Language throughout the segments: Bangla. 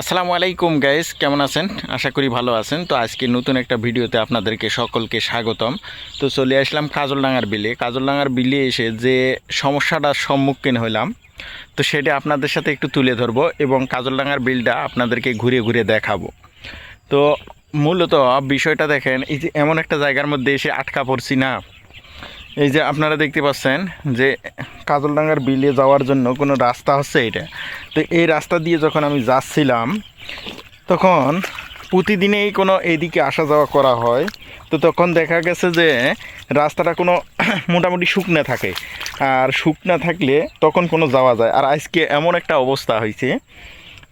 আসসালামু আলাইকুম গাইস কেমন আছেন? আশা করি ভালো আছেন। তো আজকে নতুন একটা ভিডিওতে আপনাদেরকে সকলকে স্বাগতম। তো চলে আসলাম কাজলডাঙ্গার বিলে। কাজলডাঙ্গার বিলে এসে যে সমস্যাটার সম্মুখীন হলাম, তো সেটা আপনাদের সাথে একটু তুলে ধরবো এবং কাজলডাঙ্গার বিলটা আপনাদেরকে ঘুরে ঘুরে দেখাবো। তো মূলত বিষয়টা দেখেন, এই যে এমন একটা জায়গার মধ্যে এসে আটকা পড়ছি না। এই যে আপনারা দেখতে পাচ্ছেন যে কাজলডাঙ্গার বিলে যাওয়ার জন্য কোনো রাস্তা হচ্ছে এটা। তো এই রাস্তা দিয়ে যখন আমি যাচ্ছিলাম, তখন প্রতিদিনেই কোনো এইদিকে আসা যাওয়া করা হয়। তো তখন দেখা গেছে যে রাস্তাটা কোনো মোটামুটি শুকনো থাকে। আর শুকনো থাকলে তখন কোনো যাওয়া যায়। আর আজকে এমন একটা অবস্থা হয়েছে।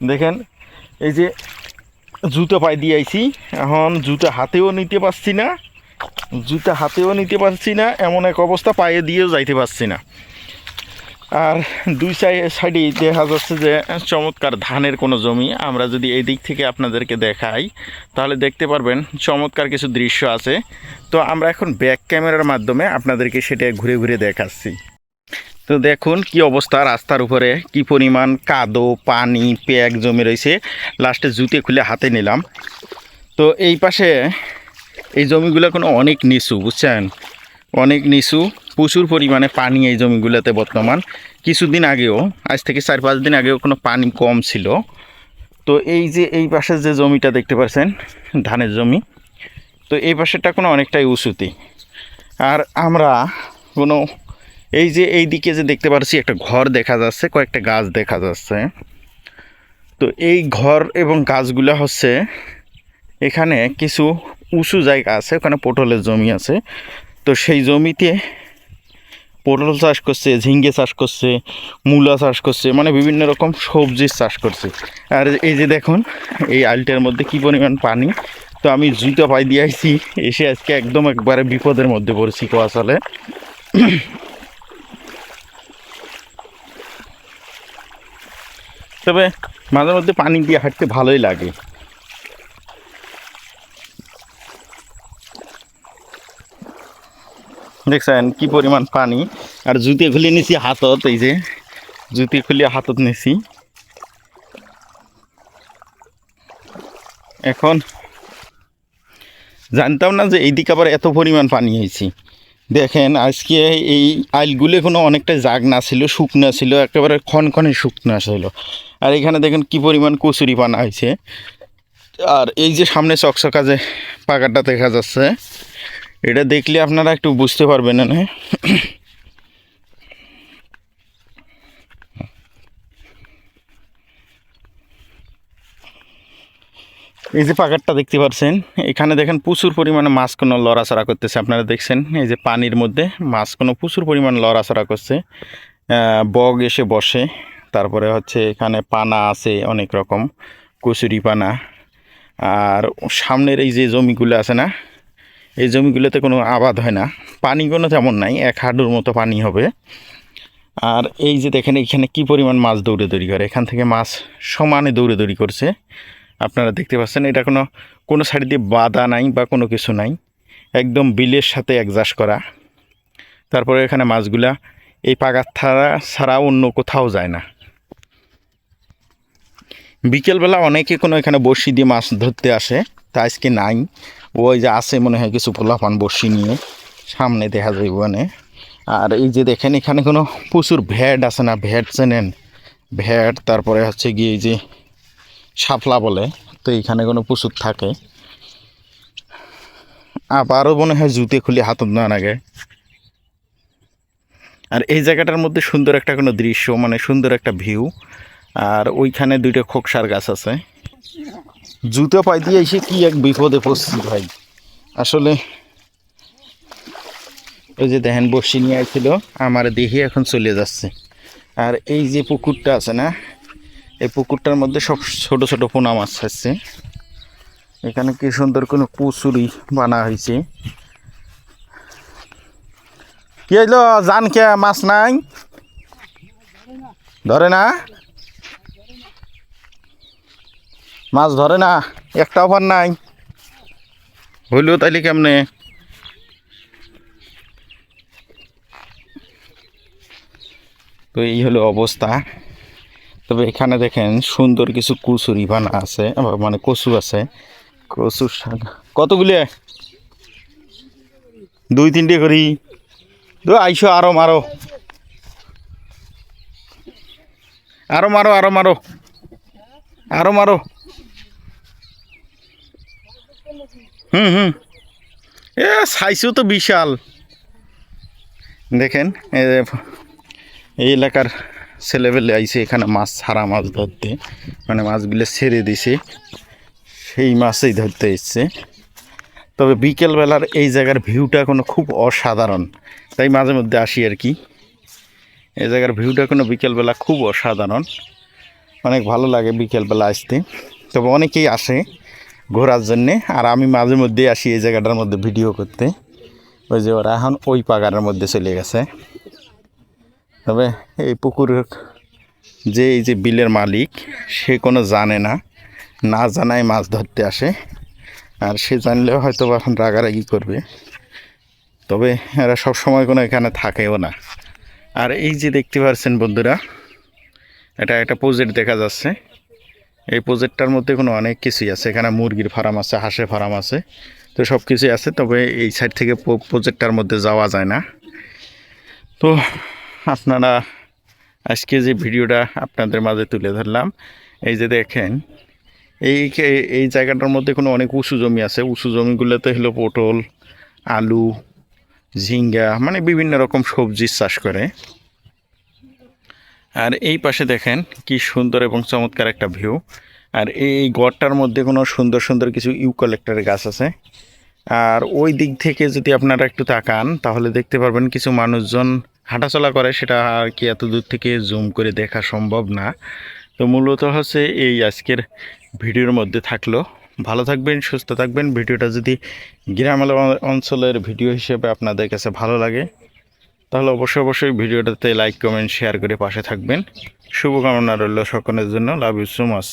দেখেন, এই যে জুতো পায়ে দিয়ে আইছি। এখন জুতো হাতেও নিতে পারছি না। জুতা হাতেও নিতে পারছি না, এমন এক অবস্থা, পায়ে দিয়েও যাইতে পারছি না। আর দুই সাই সাইডেই দেখা যাচ্ছে যে চমৎকার ধানের কোনো জমি। আমরা যদি এই দিক থেকে আপনাদেরকে দেখাই, তাহলে দেখতে পারবেন চমৎকার কিছু দৃশ্য আছে। তো আমরা এখন ব্যাক ক্যামেরার মাধ্যমে আপনাদেরকে সেটা ঘুরে ঘুরে দেখাচ্ছি। তো দেখুন কি অবস্থা রাস্তার উপরে, কি পরিমাণ কাদো, পানি প্যাক জমে রয়েছে। লাস্টে জুতে খুলে হাতে নিলাম। তো এই পাশে এই জমিগুলো কোনো অনেক নিচু, বুঝছেন? অনেক নিচু, প্রচুর পরিমাণে পানি এই জমিগুলোতে বর্তমান। কিছুদিন আগেও, আজ থেকে চার পাঁচ দিন আগেও কোনো পানি কম ছিল। তো এই যে এই পাশের যে জমিটা দেখতে পাচ্ছেন, ধানের জমি, তো এই পাশেরটা কোনো অনেকটাই উঁচুতি। আর আমরা কোনো, এই যে এই দিকে যে দেখতে পাচ্ছি, একটা ঘর দেখা যাচ্ছে, কয়েকটা গাছ দেখা যাচ্ছে। তো এই ঘর এবং গাছগুলো হচ্ছে, এখানে কিছু উঁচু জায়গা আছে, ওখানে পটলের জমি আছে। তো সেই জমিতে পটল চাষ করছে, ঝিঙ্গে চাষ করছে, মূলা চাষ করছে মানে বিভিন্ন রকম সবজির চাষ করছে। আর এই যে দেখুন, এই আলটার মধ্যে কি পরিমাণ পানি। তো আমি জুতো পাই দিয়ে আইছি, এসে আজকে একদম একবারে বিপদের মধ্যে পড়েছি কোয়াশালে। তবে মাঝে মধ্যে পানি দিয়ে হাঁটতে ভালোই লাগে। দেখছেন কি পরিমাণ পানি। আর জুতি খুলে নিছি হাতত, এই যে জুতি খুলে হাতত নিছি। এখন জানতাম না যে এইদিকে আবার এত পরিমাণ পানি হয়েছি। দেখেন, আজকে এই আইলগুলো কোনো অনেকটা জাগ না ছিল, শুকনা ছিল, একেবারে ক্ষণক্ষণে শুকনা ছিল। আর এখানে দেখেন কি পরিমাণ কচুরি পানা হয়েছে। আর এই যে সামনে চকচকা যে পাকাটা দেখা যাচ্ছে এটা দেখলে আপনারা একটু বুঝতে পারবেন না এই যে পাকারটা দেখতে পাচ্ছেন, এখানে দেখেন প্রচুর পরিমাণে মাছ কোনো লড়াচড়া করতেছে, আপনারা দেখছেন? এই যে পানির মধ্যে মাছ কোনো প্রচুর পরিমাণ লড়াচড়া করছে। বগ এসে বসে, তারপরে হচ্ছে এখানে পানা আছে অনেক রকম কচুরি পানা আর সামনের এই যে জমিগুলো আছে না এই জমিগুলোতে কোনো আবাদ হয় না। পানি কোনো তেমন নাই, এক হাঁটুর মতো পানি হবে। আর এই যে দেখেন, এখানে কি পরিমাণ মাছ দৌড়ে দৌড়ি করে। এখান থেকে মাছ সমানে দৌড়ে দৌড়ি করছে। আপনারা দেখতে পাচ্ছেন, এটা কোনো কোনো সাইড দিয়ে বাধা নাই বা কোনো কিছু নাই। একদম বিলের সাথে অ্যাডজাস্ট করা। তারপরে এখানে মাছগুলা এই পাগার ছাড়া ছাড়া অন্য কোথাও যায় না। বিকেলবেলা অনেকে কোনো এখানে বড়শি দিয়ে মাছ ধরতে আসে। তা আজকে নাই। ওই যে আছে মনে হয় কিছু পোলাপান বড়শি নিয়ে। সামনে দেখা যায় ওখানে আর এই যে দেখেন, এখানে কোনো প্রচুর ভ্যাট আছে না? ভ্যাট চেনেন? ভ্যাট তারপরে হচ্ছে গিয়ে যে শাপলা বলে, তো এখানে কোনো প্রচুর থাকে। আবারও মনে হয় জুতে খুলে হাতত না লাগে আর এই জায়গাটার মধ্যে সুন্দর একটা কোনো দৃশ্য মানে সুন্দর একটা ভিউ। আর ওইখানে দুইটা খোকসার গাছ আছে। জুতো পাই দিয়ে এসে কি এক বিপদে পড়ছি ভাই। আসলে ওই যে দেখেন, বসি নিয়ে আসছিল আমার দেখে এখন চলে যাচ্ছে। আর এই যে পুকুরটা আছে না, এই পুকুরটার মধ্যে সব ছোট ছোট পোনা মাছ আছে। এখানে কি সুন্দর কোনো কুচুরি বানা হয়েছে কি হইল? জান কে মাছ নাই? ধরে না? মাছ ধরে না একটা অফার নাই। হইল তাইলে কেমনে? তো এই হলো অবস্থা। তবে এখানে দেখেন সুন্দর কিছু কুচুরি বানা আছে মানে কচু আছে। কচুর শাক। কতগুলি? দুই তিনটে করি। তো আইসো আরও মারো। আরও মারো আরও মারো। আরও মারো। হুম হুম। এ সাইজও তো বিশাল। দেখেন এই এলাকার ছেলেবেলে আইছে এখানে মাছ ছাড়া মাছ ধরতে। মানে মাছগুলো ছেড়ে দিছে। সেই মাছই ধরতে এসছে। তবে বিকেলবেলার এই জায়গার ভিউটা কোনো খুব অসাধারণ। তাই মাঝে মধ্যে আসি আর কি। এই জায়গার ভিউটা কোনো বিকেলবেলা খুব অসাধারণ। অনেক ভালো লাগে বিকেলবেলা আসতে। তবে অনেকেই আসে। ঘোরার জন্যে। আর আমি মাঝে মধ্যে আসি এই জায়গাটার মধ্যে ভিডিও করতে। ওই যে ওরা এখন ওই পাগারের মধ্যে চলে গেছে। তবে এই পুকুরের যে, এই যে বিলের মালিক, সে কোনো জানে না। না জানায় মাছ ধরতে আসে। আর সে জানলেও হয়তো এখন রাগারাগি করবে। তবে এরা সব সময় কোনো এখানে থাকেও না। আর এই যে দেখতে পাচ্ছেন বন্ধুরা, এটা একটা প্রজেক্ট দেখা যাচ্ছে। এই প্রজেক্টটার মধ্যে কোনো অনেক কিছুই আছে। এখানে মুরগির ফার্ম আছে, হাঁসের ফার্ম আছে। তো সব কিছুই আছে, তবে এই সাইড থেকে প্রজেক্টটার মধ্যে যাওয়া যায় না। তো আপনারা আজকে যে ভিডিওটা আপনাদের মাঝে তুলে ধরলাম, এই যে দেখেন, এই এই জায়গাটার মধ্যে কোনো অনেক উঁচু জমি আছে। উঁচু জমিগুলোতে হলো পটল, আলু, ঝিঙ্গা মানে বিভিন্ন রকম সবজির চাষ করে। আর এই পাশে দেখেন কি সুন্দর এবং চমৎকার একটা ভিউ। আর এই গড়টার মধ্যে কোনো সুন্দর সুন্দর কিছু ইউকালেক্টারের গাছ আছে। আর ওই দিক থেকে যদি আপনারা একটু তাকান, তাহলে দেখতে পারবেন কিছু মানুষজন হাঁটাচলা করে, সেটা আর কি এত দূর থেকে জুম করে দেখা সম্ভব না। তো মূলত হচ্ছে এই আজকের ভিডিওর মধ্যে থাকল। ভালো থাকবেন, সুস্থ থাকবেন। ভিডিওটা যদি গ্রাম অঞ্চলের ভিডিও হিসেবে আপনাদের কাছে ভালো লাগে তাহলে অবশ্যই অবশ্যই ভিডিওটাতে লাইক, কমেন্ট শেয়ার করে পাশে থাকবেন। শুভকামনা রইল সকলের জন্য। Love you so much